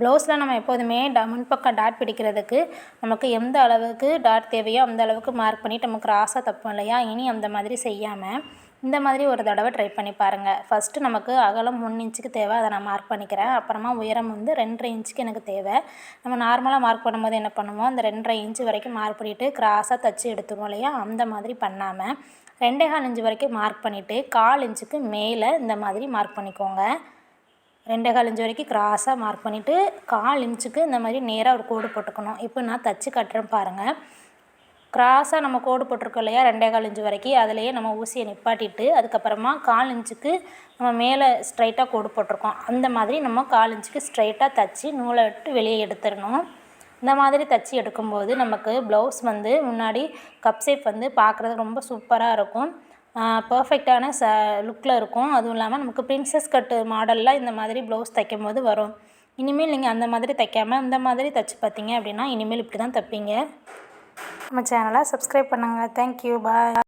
ப்ளவுஸில் நம்ம எப்போதுமே ட முன்பக்கம் டாட் பிடிக்கிறதுக்கு நமக்கு எந்த அளவுக்கு டாட் தேவையோ அந்த அளவுக்கு மார்க் பண்ணிவிட்டு நம்ம கிராஸாக தைப்போம் இல்லையா? இனி அந்த மாதிரி செய்யாமல் இந்த மாதிரி ஒரு தடவை ட்ரை பண்ணி பாருங்கள் ஃபஸ்ட்டு நமக்கு அகலம் ஒன்று இன்ச்சுக்கு தேவை அதை நான் மார்க் பண்ணிக்கிறேன். அப்புறமா உயரம் வந்து ரெண்டரை இன்ச்சுக்கு எனக்கு தேவை. நம்ம நார்மலாக மார்க் பண்ணும்போது என்ன பண்ணுவோம்? அந்த ரெண்டரை இன்ச்சு வரைக்கும் மார்க் பண்ணிவிட்டு கிராஸாக தைச்சி எடுத்துருவோம் இல்லையா? அந்த மாதிரி பண்ணாமல் ரெண்டே கால் இன்ச்சு வரைக்கும் மார்க் பண்ணிவிட்டு கால் இன்ச்சுக்கு மேலே இந்த மாதிரி மார்க் பண்ணிக்கோங்க. ரெண்டே கால் இன்ச்சு வரைக்கும் கிராஸாக மார்க் பண்ணிவிட்டு கால் இன்ச்சுக்கு இந்த மாதிரி நேராக ஒரு கோடு போட்டுக்கணும். இப்போ நான் தச்சு கட்டுறேன் பாருங்கள் கிராஸாக நம்ம கோடு போட்டிருக்கோம் இல்லையா? ரெண்டே கால் இன்ச்சு வரைக்கும். அதிலேயே நம்ம ஊசியை நிப்பாட்டிட்டு அதுக்கப்புறமா கால் இன்ச்சுக்கு நம்ம மேலே ஸ்ட்ரைட்டாக கோடு போட்டிருக்கோம். அந்த மாதிரி நம்ம கால் இன்ச்சுக்கு ஸ்ட்ரைட்டாக தச்சு நூலை விட்டு வெளியே எடுத்துடணும். இந்த மாதிரி தச்சு எடுக்கும்போது நமக்கு ப்ளவுஸ் வந்து முன்னாடி கப் ஷேப் வந்து பார்க்குறது ரொம்ப சூப்பராக இருக்கும். பர்ஃபெக்டான ச லுக்கில் இருக்கும். அதுவும் இல்லாமல் நமக்கு பிரின்சஸ் கட்டு மாடலில் இந்த மாதிரி ப்ளவுஸ் தைக்கும் போது வரும். இனிமேல் நீங்கள் அந்த மாதிரி தைக்காமல் இந்த மாதிரி தைச்சி பார்த்தீங்க அப்படின்னா இனிமேல் இப்படி தான் தைப்பீங்க. நம்ம சேனலை சப்ஸ்கிரைப் பண்ணுங்கள் தேங்க்யூ பாய்